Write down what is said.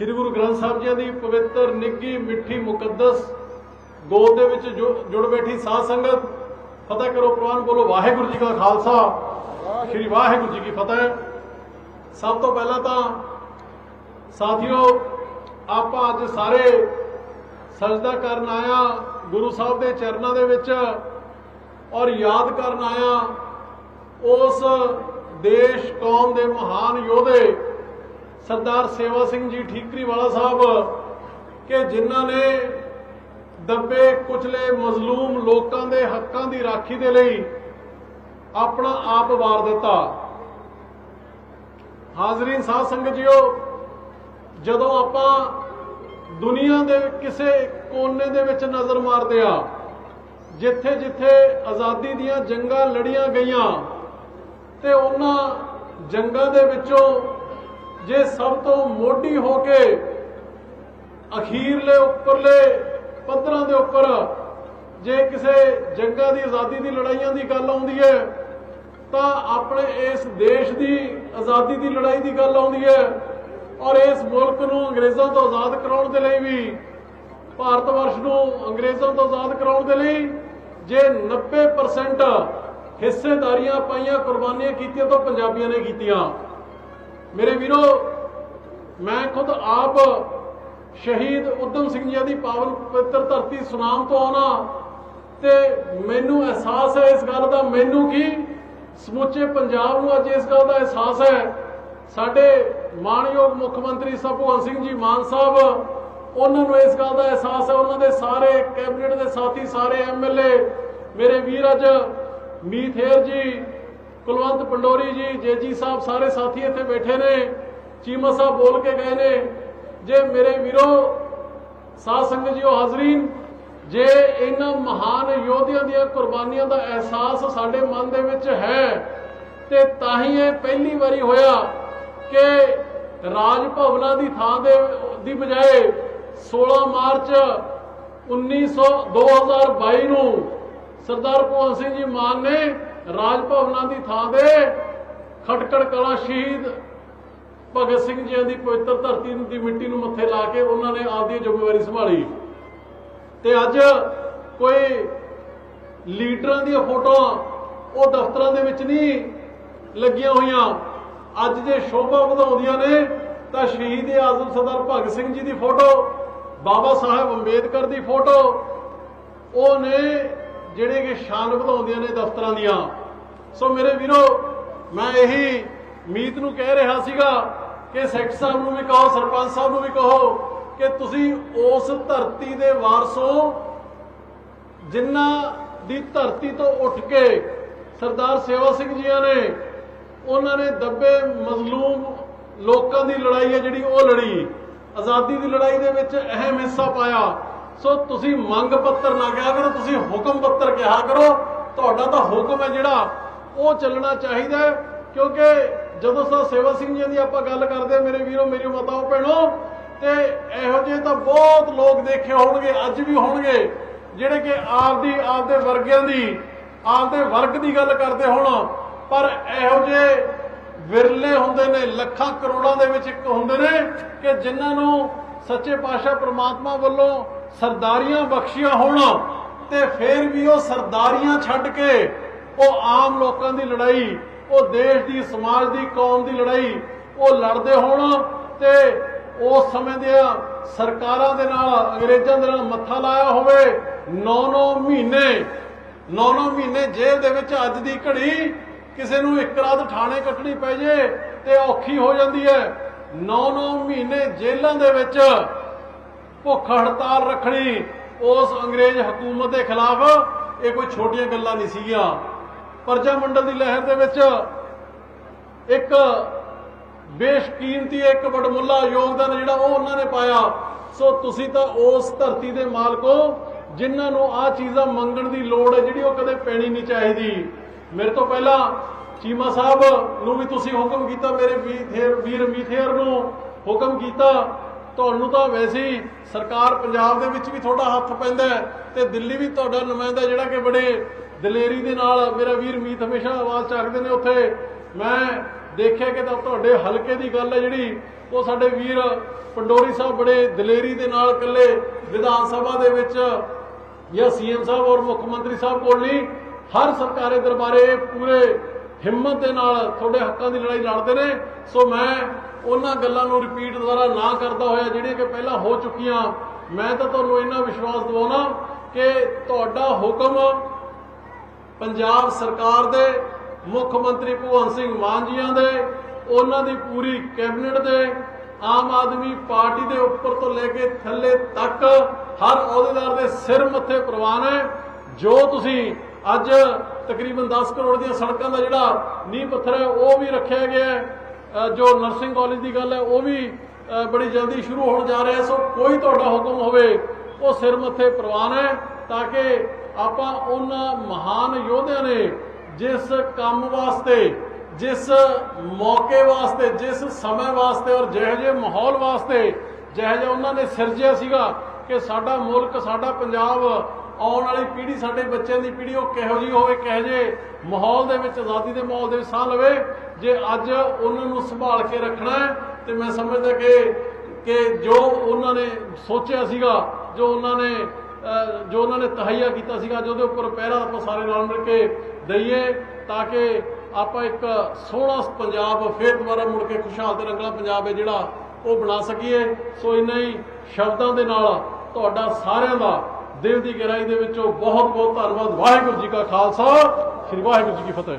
ਸ੍ਰੀ ਗੁਰੂ ਗ੍ਰੰਥ ਸਾਹਿਬ ਜੀ ਦੀ ਪਵਿੱਤਰ ਨਿੱਗੀ ਮਿੱਠੀ, ਮੁਕੱਦਸ ਗੋਦ ਦੇ ਵਿੱਚ ਜੁ- ਜੁੜ ਬੈਠੀ ਸਾਧ ਸੰਗਤ, ਫਤਿਹ ਕਰੋ ਪ੍ਰਵਾਨ, ਬੋਲੋ ਵਾਹਿਗੁਰੂ ਜੀ ਕਾ ਖਾਲਸਾ। ਸ੍ਰੀ ਵਾਹਿਗੁਰੂ ਜੀ ਕੀ ਫਤਿਹ। ਸਭ ਤੋਂ ਪਹਿਲਾਂ ਤਾਂ ਸਾਥੀਓ, ਆਪਾਂ ਅੱਜ ਸਾਰੇ ਸਜਦਾ ਕਰਨ ਆਇਆ, ਗੁਰੂ ਸਾਹਿਬ ਦੇ ਚਰਨਾਂ ਦੇ ਵਿੱਚ ਔਰ ਯਾਦ ਕਰਨ ਆਇਆ ਉਸ ਦੇਸ਼ ਕੌਮ ਦੇ ਮਹਾਨ ਯੋਧੇ ਸਰਦਾਰ ਸੇਵਾ ਸਿੰਘ ਜੀ ਠੀਕਰੀ ਵਾਲਾ ਸਾਹਿਬ, ਕਿ ਜਿਨ੍ਹਾਂ ਨੇ ਦੱਬੇ ਕੁਚਲੇ ਮਜ਼ਲੂਮ ਲੋਕਾਂ ਦੇ ਹੱਕਾਂ ਦੀ ਰਾਖੀ ਦੇ ਲਈ ਆਪਣਾ ਆਪ ਵਾਰ ਦਿੱਤਾ। ਹਾਜ਼ਰੀਨ ਸਾਧ ਸੰਗਤ ਜੀਓ, ਜਦੋਂ ਆਪਾਂ ਦੁਨੀਆ ਦੇ ਕਿਸੇ ਕੋਨੇ ਦੇ ਵਿੱਚ ਨਜ਼ਰ ਮਾਰਦੇ ਆ ਜਿੱਥੇ ਜਿੱਥੇ ਆਜ਼ਾਦੀ ਦੀਆਂ ਜੰਗਾਂ ਲੜੀਆਂ ਗਈਆਂ, ਤੇ ਉਹਨਾਂ ਜੰਗਾਂ ਦੇ ਵਿੱਚੋਂ ਜੇ ਸਭ ਤੋਂ ਮੋਢੀ ਹੋ ਕੇ ਅਖੀਰਲੇ ਉੱਪਰਲੇ ਪੱਧਰਾਂ ਦੇ ਉੱਪਰ ਜੇ ਕਿਸੇ ਜੰਗਾਂ ਦੀ, ਆਜ਼ਾਦੀ ਦੀ, ਲੜਾਈਆਂ ਦੀ ਗੱਲ ਆਉਂਦੀ ਹੈ, ਤਾਂ ਆਪਣੇ ਇਸ ਦੇਸ਼ ਦੀ ਆਜ਼ਾਦੀ ਦੀ ਲੜਾਈ ਦੀ ਗੱਲ ਆਉਂਦੀ ਹੈ ਔਰ ਇਸ ਮੁਲਕ ਨੂੰ ਅੰਗਰੇਜ਼ਾਂ ਤੋਂ ਆਜ਼ਾਦ ਕਰਾਉਣ ਦੇ ਲਈ ਵੀ, ਭਾਰਤ ਵਰਸ਼ ਨੂੰ ਅੰਗਰੇਜ਼ਾਂ ਤੋਂ ਆਜ਼ਾਦ ਕਰਾਉਣ ਦੇ ਲਈ ਜੇ 90% ਹਿੱਸੇਦਾਰੀਆਂ ਪਾਈਆਂ, ਕੁਰਬਾਨੀਆਂ ਕੀਤੀਆਂ ਤਾਂ ਪੰਜਾਬੀਆਂ ਨੇ ਕੀਤੀਆਂ। ਮੇਰੇ ਵੀਰੋ, ਮੈਂ ਖੁਦ ਆਪ ਸ਼ਹੀਦ ਉਦਮ ਸਿੰਘ ਜੀ ਦੀ ਪਾਵਨ ਪਵਿੱਤਰ ਧਰਤੀ ਸੁਨਾਮ ਤੋਂ ਆਉਣਾ ਤੇ ਮੈਨੂੰ ਅਹਿਸਾਸ ਹੈ ਇਸ ਗੱਲ ਦਾ। ਮੈਨੂੰ ਕੀ? ਸਮੁੱਚੇ ਪੰਜਾਬ ਨੂੰ ਅੱਜ ਇਸ ਗੱਲ ਦਾ ਅਹਿਸਾਸ ਹੈ। ਸਾਡੇ ਮਾਣਯੋਗ ਮੁੱਖ ਮੰਤਰੀ ਸਾਹਿਬ ਭਗਵੰਤ ਸਿੰਘ ਜੀ ਮਾਨ ਸਾਹਿਬ, ਉਹਨਾਂ ਨੂੰ ਇਸ ਗੱਲ ਦਾ ਅਹਿਸਾਸ ਹੈ। ਉਹਨਾਂ ਦੇ ਸਾਰੇ ਕੈਬਨਿਟ ਦੇ ਸਾਥੀ, ਸਾਰੇ ਐਮਐਲਏ ਮੇਰੇ ਵੀਰ ਅੱਜ ਮੀਥੇਰ ਜੀ ਕੁਲਵੰਤ ਪੰਡੋਰੀ ਜੀ, ਜੇਜੀ ਸਾਹਿਬ ਸਾਰੇ ਸਾਥੀ ਇੱਥੇ ਬੈਠੇ ਨੇ, ਚੀਮਾ ਸਾਹਿਬ ਬੋਲ ਕੇ ਗਏ ਨੇ। ਜੇ ਮੇਰੇ ਵੀਰੋ, ਸਾਧ ਸੰਗਤ ਜੀਓ ਹਾਜ਼ਰੀਨ, ਜੇ ਇਹਨਾਂ ਮਹਾਨ ਯੋਧਿਆਂ ਦੀਆਂ ਕੁਰਬਾਨੀਆਂ ਦਾ ਅਹਿਸਾਸ ਸਾਡੇ ਮਨ ਦੇ ਵਿੱਚ ਹੈ, ਤੇ ਤਾਂ ਹੀ ਇਹ ਪਹਿਲੀ ਵਾਰੀ ਹੋਇਆ ਕਿ ਰਾਜ ਭਵਨਾਂ ਦੀ ਥਾਂ ਦੇ, ਦੀ ਬਜਾਏ 16 ਮਾਰਚ 1900 2022 ਨੂੰ ਸਰਦਾਰ ਭਗਵੰਤ ਸਿੰਘ ਜੀ ਮਾਨ ਨੇ ਰਾਜ ਭਵਨਾਂ ਦੀ ਥਾਂ ਦੇ ਖਟਕੜ ਕਲਾ ਸ਼ਹੀਦ ਭਗਤ ਸਿੰਘ ਜੀ ਦੀ ਪਵਿੱਤਰ ਧਰਤੀ ਦੀ ਮਿੱਟੀ ਨੂੰ ਮੱਥੇ ਲਾ ਕੇ ਉਹਨਾਂ ਨੇ ਆਪਦੀ ਜ਼ਿੰਮੇਵਾਰੀ ਸੰਭਾਲੀ। ਤੇ ਅੱਜ ਕੋਈ ਲੀਡਰਾਂ ਦੀਆਂ ਫੋਟੋਆਂ ਉਹ ਦਫ਼ਤਰਾਂ ਦੇ ਵਿੱਚ ਨਹੀਂ ਲੱਗੀਆਂ ਹੋਈਆਂ। ਅੱਜ ਜੇ ਸ਼ੋਭਾ ਵਧਾਉਂਦੀਆਂ ਨੇ, ਤਾਂ ਸ਼ਹੀਦ ਆਜ਼ਮ ਸਰਦਾਰ ਭਗਤ ਸਿੰਘ ਜੀ ਦੀ ਫੋਟੋ, ਬਾਬਾ ਸਾਹਿਬ ਅੰਬੇਦਕਰ ਦੀ ਫੋਟੋ, ਉਹ ਨੇ ਜਿਹੜੇ ਕਿ ਸ਼ਾਨ ਵਧਾਉਂਦੀਆਂ ਨੇ ਦਫ਼ਤਰਾਂ ਦੀਆਂ। ਸੋ ਮੇਰੇ ਵੀਰੋ, ਮੈਂ ਇਹੀ ਮੀਤ ਨੂੰ ਕਹਿ ਰਿਹਾ ਸੀਗਾ ਕਿ ਸੈਕਟਰ ਸਾਹਿਬ ਨੂੰ ਵੀ ਕਹੋ, ਸਰਪੰਚ ਸਾਹਿਬ ਨੂੰ ਵੀ ਕਹੋ ਕਿ ਤੁਸੀਂ ਉਸ ਧਰਤੀ ਦੇ ਵਾਰਸੋ ਜਿਨ੍ਹਾਂ ਦੀ ਧਰਤੀ ਤੋਂ ਉੱਠ ਕੇ ਸਰਦਾਰ ਸੇਵਾ ਸਿੰਘ ਜੀਆਂ ਨੇ ਉਹਨਾਂ ਨੇ ਦੱਬੇ ਮਜ਼ਲੂਮ ਲੋਕਾਂ ਦੀ ਲੜਾਈ ਹੈ ਜਿਹੜੀ ਉਹ ਲੜੀ। ਆਜ਼ਾਦੀ ਦੀ ਲੜਾਈ ਦੇ ਵਿੱਚ ਅਹਿਮ ਹਿੱਸਾ ਪਾਇਆ। ਸੋ ਤੁਸੀਂ ਮੰਗ ਪੱਤਰ ਨਾ ਕਿਹਾ ਕਰੋ, ਤੁਸੀਂ ਹੁਕਮ ਪੱਤਰ ਕਿਹਾ ਕਰੋ। ਤੁਹਾਡਾ ਤਾਂ ਹੁਕਮ ਹੈ ਜਿਹੜਾ, ਉਹ ਚੱਲਣਾ ਚਾਹੀਦਾ ਕਿਉਂਕਿ ਜਦੋਂ ਸਾ ਸੇਵਾ ਸਿੰਘ ਜੀ ਦੀ ਆਪਾਂ ਗੱਲ ਕਰਦੇ ਮੇਰੇ ਵੀਰੋ, ਮੇਰੀ ਮਾਤਾਓ ਭੈਣੋ, ਤੇ ਇਹੋ ਜਿਹੇ ਤਾਂ ਬਹੁਤ ਲੋਕ ਦੇਖੇ ਹੋਣਗੇ, ਅੱਜ ਵੀ ਹੋਣਗੇ, ਜਿਹੜੇ ਕਿ ਆਪਦੀ, ਆਪਦੇ ਵਰਗਿਆਂ ਦੀ, ਆਪਦੇ ਵਰਗ ਦੀ ਗੱਲ ਕਰਦੇ ਹੋਣ। ਪਰ ਇਹੋ ਜਿਹੇ ਵਿਰਲੇ ਹੁੰਦੇ ਨੇ, ਲੱਖਾਂ ਕਰੋੜਾਂ ਦੇ ਵਿੱਚ ਇੱਕ ਹੁੰਦੇ ਨੇ, ਕਿ ਜਿਨ੍ਹਾਂ ਨੂੰ ਸੱਚੇ ਪਾਤਸ਼ਾਹ ਪ੍ਰਮਾਤਮਾ ਵੱਲੋਂ ਸਰਦਾਰੀਆਂ ਬਖਸ਼ੀਆਂ ਹੋਣ ਤੇ ਫਿਰ ਵੀ ਉਹ ਸਰਦਾਰੀਆਂ ਛੱਡ ਕੇ ਉਹ ਆਮ ਲੋਕਾਂ ਦੀ ਲੜਾਈ, ਉਹ ਦੇਸ਼ ਦੀ, ਸਮਾਜ ਦੀ, ਕੌਮ ਦੀ ਲੜਾਈ, ਉਹ ਲੜਦੇ ਹੋਣ ਤੇ ਉਸ ਸਮੇਂ ਦੀਆਂ ਸਰਕਾਰਾਂ ਦੇ ਨਾਲ, ਅੰਗਰੇਜ਼ਾਂ ਦੇ ਨਾਲ ਮੱਥਾ ਲਾਇਆ ਹੋਵੇ 9-9 ਮਹੀਨੇ 9-9 ਮਹੀਨੇ ਜੇਲ੍ਹ ਦੇ ਵਿੱਚ ਅੱਜ ਦੀ ਘੜੀ ਕਿਸੇ ਨੂੰ ਇੱਕ ਰਾਤ ਥਾਣੇ ਕੱਟਣੀ ਪੈ ਜੇ ਤੇ ਔਖੀ ਹੋ ਜਾਂਦੀ ਹੈ। 9-9 ਮਹੀਨੇ ਜੇਲ੍ਹਾਂ ਦੇ ਵਿੱਚ ਭੁੱਖ ਹੜਤਾਲ ਰੱਖਣੀ, ਉਸ ਅੰਗਰੇਜ਼ ਹਕੂਮਤ ਦੇ ਖਿਲਾਫ ਇਹ ਕੋਈ ਛੋਟੀਆਂ ਗੱਲਾਂ ਨਹੀਂ ਸੀਗੀਆਂ। ਪਰਜਾ ਮੰਡਲ ਦੀ ਲਹਿਰ ਦੇ ਵਿੱਚ ਇੱਕ ਬੇਸ਼ਕੀਮਤੀ, ਇੱਕ ਵਡਮੁੱਲਾ ਯੋਗਦਾਨ ਜਿਹੜਾ ਉਹ ਉਹਨਾਂ ਨੇ ਪਾਇਆ। ਸੋ ਤੁਸੀਂ ਤਾਂ ਉਸ ਧਰਤੀ ਦੇ ਮਾਲਕੋ ਜਿਨ੍ਹਾਂ ਨੂੰ ਆ ਚੀਜ਼ਾਂ ਮੰਗਣ ਦੀ ਲੋੜ ਹੈ, ਜਿਹੜੀ ਉਹ ਕਦੇ ਪੈਣੀ ਨਹੀਂ ਚਾਹੀਦੀ। ਮੇਰੇ ਤੋਂ ਪਹਿਲਾਂ ਚੀਮਾ ਸਾਹਿਬ ਨੂੰ ਵੀ ਤੁਸੀਂ ਹੁਕਮ ਕੀਤਾ, ਮੇਰੇ ਵੀਰ ਵੀਰ ਮੀਥੇਰ ਨੂੰ ਹੁਕਮ ਕੀਤਾ। ਤੁਹਾਨੂੰ ਤਾਂ ਵੈਸੇ ਹੀ ਸਰਕਾਰ ਪੰਜਾਬ ਦੇ ਵਿੱਚ ਵੀ ਤੁਹਾਡਾ ਹੱਥ ਪੈਂਦਾ ਹੈ ਤੇ ਦਿੱਲੀ ਵੀ ਤੁਹਾਡਾ ਨੁਮਾਇੰਦਾ ਜਿਹੜਾ ਕਿ ਬੜੇ ਦਲੇਰੀ ਦੇ ਨਾਲ ਮੇਰਾ ਵੀਰ ਮੀਤ ਹਮੇਸ਼ਾ ਆਵਾਜ਼ ਚੱਕਦੇ ਨੇ ਉੱਥੇ। ਮੈਂ ਦੇਖਿਆ ਕਿ ਤਾਂ ਤੁਹਾਡੇ ਹਲਕੇ ਦੀ ਗੱਲ ਹੈ ਜਿਹੜੀ, ਉਹ ਸਾਡੇ ਵੀਰ ਪੰਡੋਰੀ ਸਾਹਿਬ ਬੜੇ ਦਲੇਰੀ ਦੇ ਨਾਲ ਇਕੱਲੇ ਵਿਧਾਨ ਸਭਾ ਦੇ ਵਿੱਚ ਜਾਂ ਸੀਐਮ ਸਾਹਿਬ ਔਰ ਮੁੱਖ ਮੰਤਰੀ ਸਾਹਿਬ ਕੋਲ ਨਹੀਂ, ਹਰ ਸਰਕਾਰੀ ਦਰਬਾਰੇ ਪੂਰੇ ਹਿੰਮਤ ਦੇ ਨਾਲ ਤੁਹਾਡੇ ਹੱਕਾਂ ਦੀ ਲੜਾਈ ਲੜਦੇ ਨੇ। ਸੋ ਮੈਂ ਉਹਨਾਂ ਗੱਲਾਂ ਨੂੰ ਰਿਪੀਟ ਦੁਬਾਰਾ ਨਾ ਕਰਦਾ ਹੋਇਆ, ਜਿਹੜੀਆਂ ਕਿ ਪਹਿਲਾਂ ਹੋ ਚੁੱਕੀਆਂ, ਮੈਂ ਤਾਂ ਤੁਹਾਨੂੰ ਇੰਨਾ ਵਿਸ਼ਵਾਸ ਦਿਵਾਉਣਾ ਕਿ ਤੁਹਾਡਾ ਹੁਕਮ ਪੰਜਾਬ ਸਰਕਾਰ ਦੇ, ਮੁੱਖ ਮੰਤਰੀ ਭਗਵੰਤ ਸਿੰਘ ਮਾਨ ਜੀਆਂ ਦੇ, ਉਹਨਾਂ ਦੀ ਪੂਰੀ ਕੈਬਨਿਟ ਦੇ, ਆਮ ਆਦਮੀ ਪਾਰਟੀ ਦੇ ਉੱਪਰ ਤੋਂ ਲੈ ਕੇ ਥੱਲੇ ਤੱਕ ਹਰ ਅਹੁਦੇਦਾਰ ਦੇ ਸਿਰ ਮੱਥੇ ਪ੍ਰਵਾਨ ਹੈ। ਜੋ ਤੁਸੀਂ ਅੱਜ ਤਕਰੀਬਨ 10 ਕਰੋੜ ਦੀਆਂ ਸੜਕਾਂ ਦਾ ਜਿਹੜਾ ਨੀਂਹ ਪੱਥਰ ਹੈ, ਉਹ ਵੀ ਰੱਖਿਆ ਗਿਆ ਹੈ। ਜੋ ਨਰਸਿੰਗ ਕਾਲਜ ਦੀ ਗੱਲ ਹੈ, ਉਹ ਵੀ ਬੜੀ ਜਲਦੀ ਸ਼ੁਰੂ ਹੋਣ ਜਾ ਰਿਹਾ ਸੋ ਕੋਈ ਤੁਹਾਡਾ ਹੁਕਮ ਹੋਵੇ, ਉਹ ਸਿਰ ਮੱਥੇ ਪ੍ਰਵਾਨ ਹੈ, ਤਾਂ ਕਿ ਆਪਾਂ ਉਹਨਾਂ ਮਹਾਨ ਯੋਧਿਆਂ ਨੇ ਜਿਸ ਕੰਮ ਵਾਸਤੇ, ਜਿਸ ਮੌਕੇ ਵਾਸਤੇ, ਜਿਸ ਸਮੇਂ ਵਾਸਤੇ ਔਰ ਜਿਹੋ ਜਿਹੇ ਮਾਹੌਲ ਵਾਸਤੇ, ਜਿਹੋ ਜਿਹਾ ਉਹਨਾਂ ਨੇ ਸਿਰਜਿਆ ਸੀਗਾ ਕਿ ਸਾਡਾ ਮੁਲਕ, ਸਾਡਾ ਪੰਜਾਬ ਆਉਣ ਵਾਲੀ ਪੀੜ੍ਹੀ, ਸਾਡੇ ਬੱਚਿਆਂ ਦੀ ਪੀੜ੍ਹੀ, ਉਹ ਕਿਹੋ ਜਿਹੀ ਹੋਵੇ, ਕਿਹੋ ਜਿਹੇ ਮਾਹੌਲ ਦੇ ਵਿੱਚ, ਆਜ਼ਾਦੀ ਦੇ ਮਾਹੌਲ ਦੇ ਵਿੱਚ ਸਾਹ ਲਵੇ, ਜੇ ਅੱਜ ਉਹਨਾਂ ਨੂੰ ਸੰਭਾਲ ਕੇ ਰੱਖਣਾ ਹੈ, ਤੇ ਮੈਂ ਸਮਝਦਾ ਕਿ ਕਿ ਜੋ ਉਹਨਾਂ ਨੇ ਸੋਚਿਆ ਸੀਗਾ, ਜੋ ਉਹਨਾਂ ਨੇ ਜੋ ਉਹਨਾਂ ਨੇ ਤਹਈਆ ਕੀਤਾ ਸੀਗਾ ਜਿਹਦੇ ਉੱਪਰ ਪਹਿਰਾ ਆਪਾਂ ਸਾਰੇ ਨਾਲ ਮਿਲ ਕੇ ਦਈਏ, ਤਾਂ ਕਿ ਆਪਾਂ ਇੱਕ ਸੋਹਣਾ ਪੰਜਾਬ ਫੇਰ ਦੁਬਾਰਾ ਮੁੜ ਕੇ ਖੁਸ਼ਹਾਲ ਤੇ ਰੰਗਲਾ ਪੰਜਾਬ ਹੈ ਜਿਹੜਾ ਉਹ ਬਣਾ ਸਕੀਏ। ਸੋ ਇੰਨਾ ਹੀ ਸ਼ਬਦਾਂ ਦੇ ਨਾਲ ਤੁਹਾਡਾ ਸਾਰਿਆਂ ਦਾ ਦਿਲ ਦੀ ਗਹਿਰਾਈ ਦੇ ਵਿੱਚੋਂ ਬਹੁਤ ਬਹੁਤ ਧੰਨਵਾਦ। ਵਾਹਿਗੁਰੂ ਜੀ ਕਾ ਖਾਲਸਾ, ਸ੍ਰੀ ਵਾਹਿਗੁਰੂ ਜੀ ਕੀ ਫਤਿਹ।